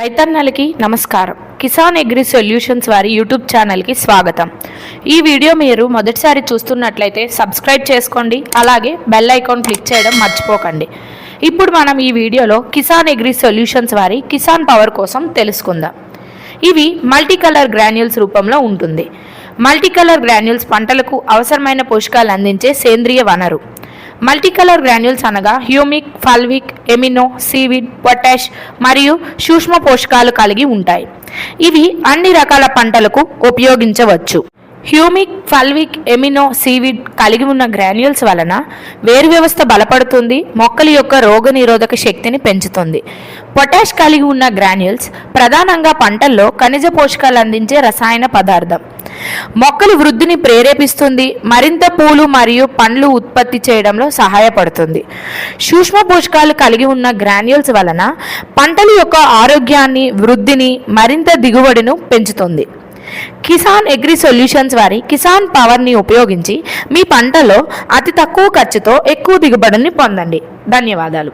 రైతన్నలకి నమస్కారం. Kisan agri solutions వారి YouTube ఛానల్కి స్వాగతం. ఈ వీడియో మీరు మొదటిసారి చూస్తున్నట్లయితే సబ్స్క్రైబ్ చేసుకోండి అలాగే బెల్ ఐకాన్ క్లిక్ చేయడం మర్చిపోకండి. ఇప్పుడు మనం ఈ వీడియోలో కిసాన్ అగ్రి సొల్యూషన్స్ వారి కిసాన్ పవర్ కోసం తెలుసుకుందాం. ఇవి మల్టీ కలర్ గ్రాన్యూల్స్ రూపంలో ఉంటుంది. మల్టీ కలర్ గ్రాన్యూల్స్ పంటలకు అవసరమైన పోషకాలు అందించే సేంద్రియ వనరు. మల్టీ కలర్ గ్రాన్యూల్స్ అనగా humic fulvic amino seaweed potash మరియు సూక్ష్మ పోషకాలు కలిగి ఉంటాయి. ఇవి అన్ని రకాల పంటలకు ఉపయోగించవచ్చు. హ్యూమిక్ ఫల్విక్ ఎమినో సీవిడ్ కలిగి ఉన్న గ్రాన్యూల్స్ వలన వేరు వ్యవస్థ బలపడుతుంది మొక్కల యొక్క రోగనిరోధక శక్తిని పెంచుతుంది. పొటాష్ కలిగి ఉన్న గ్రాన్యూల్స్ ప్రధానంగా పంటల్లో ఖనిజ పోషకాలు అందించే రసాయన పదార్థం. మొక్కల వృద్ధిని ప్రేరేపిస్తుంది. మరింత పూలు మరియు పండ్లు ఉత్పత్తి చేయడంలో సహాయపడుతుంది. సూక్ష్మ పోషకాలు కలిగి ఉన్న గ్రాన్యూల్స్ వలన పంటల యొక్క ఆరోగ్యాన్ని వృద్ధిని మరింత దిగుబడిను పెంచుతుంది. కిసాన్ అగ్రి సొల్యూషన్స్ వారి కిసాన్ పవర్ని ఉపయోగించి మీ పంటలో అతి తక్కువ ఖర్చుతో ఎక్కువ దిగుబడిని పొందండి. ధన్యవాదాలు.